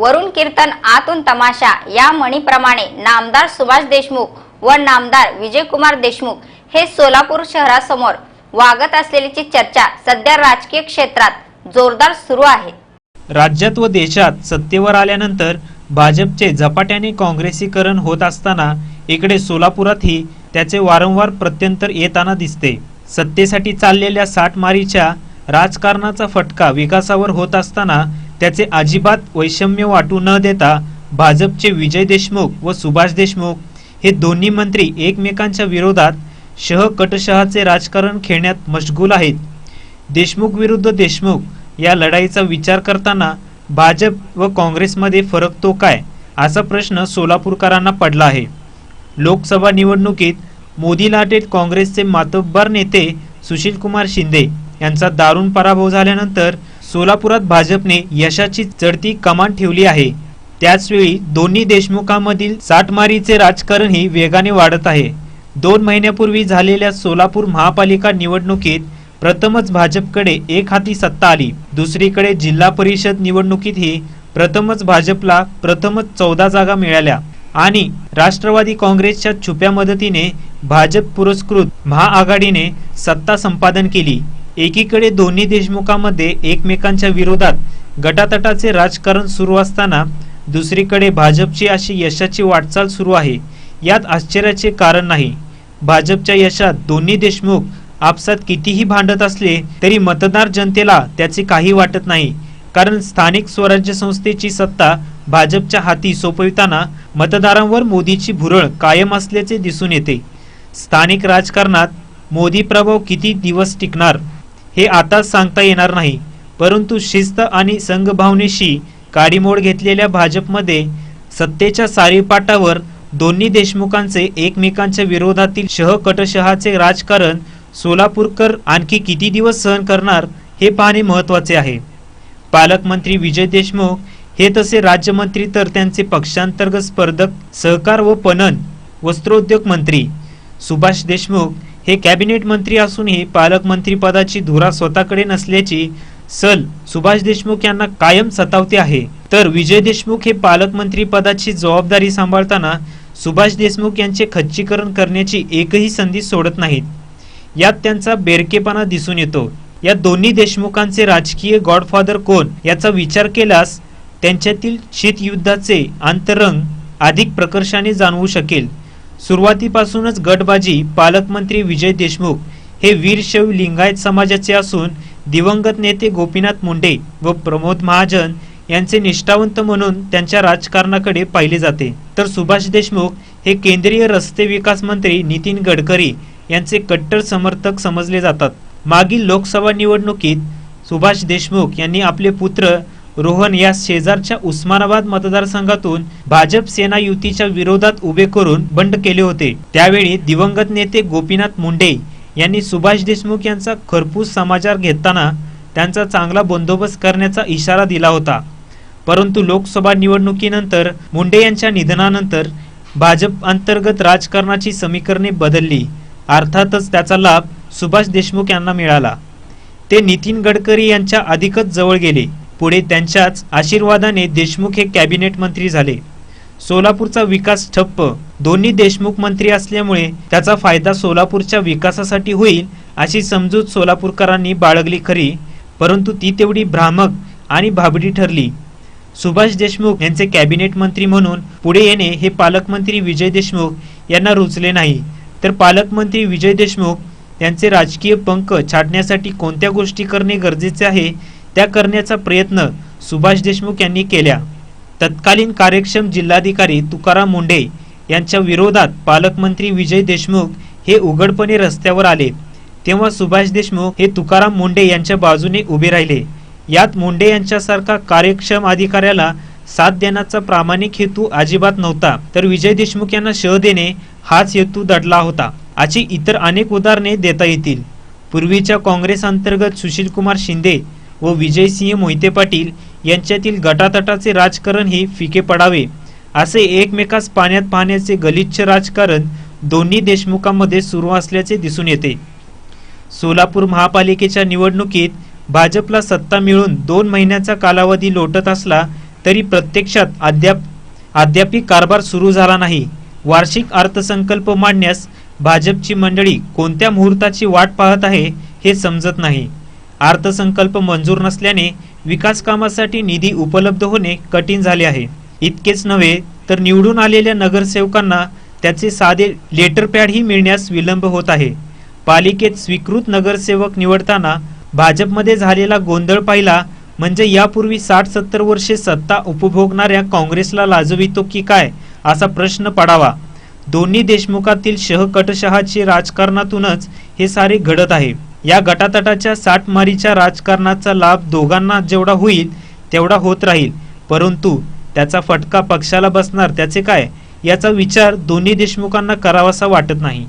वरून कीर्तन आतून तमाशा या म्हणीप्रमाणे नामदार सुभाष देशमुख व नामदार विजयकुमार देशमुख हे सोलापूर शहरासमोर वागत असलेल्याची चर्चा सध्या राजकीय क्षेत्रात जोरदार सुरू आहे. राज्यात व देशात सत्तेवर आल्यानंतर भाजपचे झपाट्याने काँग्रेसीकरण होत असताना इकडे सोलापुरातही त्याचे वारंवार प्रत्यंतर येताना दिसते. सत्तेसाठी चाललेल्या साठमारीच्या राजकारणाचा फटका विकासावर होत असताना त्याचे अजिबात वैषम्य वाटू न देता भाजपचे विजय देशमुख व सुभाष देशमुख हे दोन्ही मंत्री एकमेकांच्या विरोधात शह कटशहाचे राजकारण खेळण्यात मशगूल आहेत. देशमुख विरुद्ध देशमुख या लढाईचा विचार करताना भाजप व काँग्रेसमध्ये फरक तो काय? असा प्रश्न सोलापूरकरांना पडला आहे. लोकसभा निवडणुकीत मोदी लाटेत काँग्रेसचे मातब्बर नेते सुशीलकुमार शिंदे यांचा दारुण पराभव झाल्यानंतर सोलापुरात भाजपने यशाची चढती कमान ठेवली आहे. त्याचवेळी दोन्ही देशमुखांमधील साठमारीचे राजकारणही वेगाने वाढत आहे. दोन महिन्यापूर्वी झालेल्या सोलापूर महापालिका निवडणुकीत प्रथमच भाजपकडे एक हाती सत्ता आली. दुसरीकडे जिल्हा परिषद निवडणुकीतही प्रथमच भाजपला प्रथमच चौदा जागा मिळाल्या. आणि राष्ट्रवादी काँग्रेसच्या छुप्या मदतीने भाजप पुरस्कृत महाआघाडीने सत्ता संपादन केली. एकीकडे दोन्ही देशमुखांमध्ये एकमेकांच्या विरोधात गटातटाचे राजकारण सुरू असताना दुसरीकडे भाजपची अशी यशाची वाटचाल सुरू आहे. यात आश्चर्याचे कारण नाही. भाजपच्या यशात दोन्ही देशमुख आपसात कितीही भांडत असले तरी मतदार जनतेला त्याचे काही वाटत नाही. कारण स्थानिक स्वराज्य संस्थेची सत्ता भाजपच्या हाती सोपविताना मतदारांवर मोदीची भुरळ कायम असल्याचे दिसून येते. स्थानिक राजकारणात मोदी प्रभाव किती दिवस टिकणार? हे आताच सांगता येणार नाही. परंतु शिस्त आणि संघभावनेशी काडीमोड घेतलेल्या भाजपमध्ये सत्तेच्या सारीपाटावर दोन्ही देशमुखांचे एकमेकांच्या विरोधातील शहकटशहाचे राजकारण सोलापूरकर आणखी किती दिवस सहन करणार हे पाहणे महत्त्वाचे आहे. पालकमंत्री विजय देशमुख हे तसे राज्यमंत्री तर त्यांचे पक्षांतर्गत स्पर्धक सहकार व पणन वस्त्रोद्योग मंत्री सुभाष देशमुख हे कॅबिनेट मंत्री असूनही पालकमंत्री पदाची धुरा स्वतःकडे नसल्याची सल सुभाष देशमुख यांना कायम सतावते आहे. तर विजय देशमुख हे पालकमंत्री पदाची जबाबदारी सांभाळताना सुभाष देशमुख यांचे खच्चीकरण करण्याची एकही संधी सोडत नाहीत. यात त्यांचा बेरकेपणा दिसून येतो. या दोन्ही देशमुखांचे राजकीय गॉडफादर कोण याचा विचार केल्यास त्यांच्यातील शीतयुद्धाचे अंतरंग अधिक प्रकर्षाने जाणवू शकेल. सुरुवातीपासूनच गटबाजी पालकमंत्री विजय देशमुख हे वीरशैव लिंगायत समाजाचे असून दिवंगत नेते गोपीनाथ मुंडे व प्रमोद महाजन यांचे निष्ठावंत म्हणून त्यांच्या राजकारणाकडे पाहिले जाते. तर सुभाष देशमुख हे केंद्रीय रस्ते विकास मंत्री नितीन गडकरी यांचे कट्टर समर्थक समजले जातात. मागील लोकसभा निवडणुकीत सुभाष देशमुख यांनी आपले पुत्र रोहन या शेजारच्या उस्मानाबाद मतदारसंघातून भाजप सेना युतीच्या विरोधात उभे करून बंड केले होते. त्यावेळी दिवंगत नेते गोपीनाथ मुंडे यांनी सुभाष देशमुख यांचा खरपूस समाचार घेताना त्यांचा चांगला बंदोबस्त करण्याचा इशारा दिला होता. परंतु लोकसभा निवडणुकीनंतर मुंडे यांच्या निधनानंतर भाजप अंतर्गत राजकारणाची समीकरणे बदलली. अर्थातच त्याचा लाभ सुभाष देशमुख यांना मिळाला. ते नितीन गडकरी यांच्या अधिकच जवळ गेले. पुढे त्यांच्याच आशीर्वादाने देशमुख हे कॅबिनेट मंत्री झाले. सोलापूरचा विकास ठप्प दोन्ही देशमुख मंत्री असल्यामुळे त्याचा फायदा सोलापूरच्या विकासासाठी होईल अशी समजूत सोलापूरकरांनी बाळगली खरी परंतु ती तेवढी भ्रामक आणि भाबडी ठरली. सुभाष देशमुख यांचे कॅबिनेट मंत्री म्हणून पुढे येणे हे पालकमंत्री विजय देशमुख यांना रुचले नाही. तर पालकमंत्री विजय देशमुख यांचे राजकीय पंख छाडण्यासाठी कोणत्या गोष्टी करणे गरजेचे आहे त्या करण्याचा प्रयत्न सुभाष देशमुख यांनी केल्या तत्कालीन कार्यक्षम जिल्हाधिकारी तुकाराम मुंडे यांच्या विरोधात पालकमंत्री विजय देशमुख हे उघडपणे रस्त्यावर आले. तेव्हा सुभाष देशमुख हे तुकाराम मुंडे यांच्या बाजूने उभे राहिले. यात मुंडे यांच्यासारखा कार्यक्षम अधिकाऱ्याला साथ देण्याचा प्रामाणिक हेतू अजिबात नव्हता. तर विजय देशमुख यांना शह देणे हाच हेतू दडला होता अशी इतर अनेक उदाहरणे देता येतील. पूर्वीच्या काँग्रेस अंतर्गत सुशीलकुमार शिंदे व विजयसिंह मोहिते पाटील यांच्यातील गटातटाचे राजकारण हे फिके पडावे असे एकमेकास पाण्यात पाहण्याचे गलिच्छ राजकारण दोन्ही देशमुखांमध्ये सुरू असल्याचे दिसून येते. सोलापूर महापालिकेच्या निवडणुकीत भाजपला सत्ता मिळून दोन महिन्याचा कालावधी लोटत असला तरी प्रत्यक्षात अद्याप अद्यापी कारभार सुरू झाला नाही. वार्षिक अर्थसंकल्प मांडण्यास भाजपची मंडळी कोणत्या मुहूर्ताची वाट पाहत आहे हे समजत नाही. अर्थसंकल्प मंजूर नसल्याने विकास कामासाठी निधी उपलब्ध होणे कठीण झाले आहे. इतकेच नव्हे तर निवडून आलेल्या नगरसेवकांना त्याचे साधे लेटर पॅडही मिळण्यास विलंब होत आहे. पालिकेत स्वीकृत नगरसेवक निवडताना भाजपमध्ये झालेला गोंधळ पाहिला म्हणजे यापूर्वी साठ सत्तर वर्षे सत्ता उपभोगणाऱ्या काँग्रेसला लाजवितो की काय असा प्रश्न पडावा. दोन्ही देशमुखातील शहकटशहाचे राजकारणातूनच हे सारे घडत आहे. या गटातटाच्या साठमारीच्या राजकारणाचा लाभ दोघांना जेवढा होईल तेवढा होत राहील. परंतु त्याचा फटका पक्षाला बसणार त्याचे काय? याचा विचार दोन्ही देशमुखांना करावासा वाटत नाही.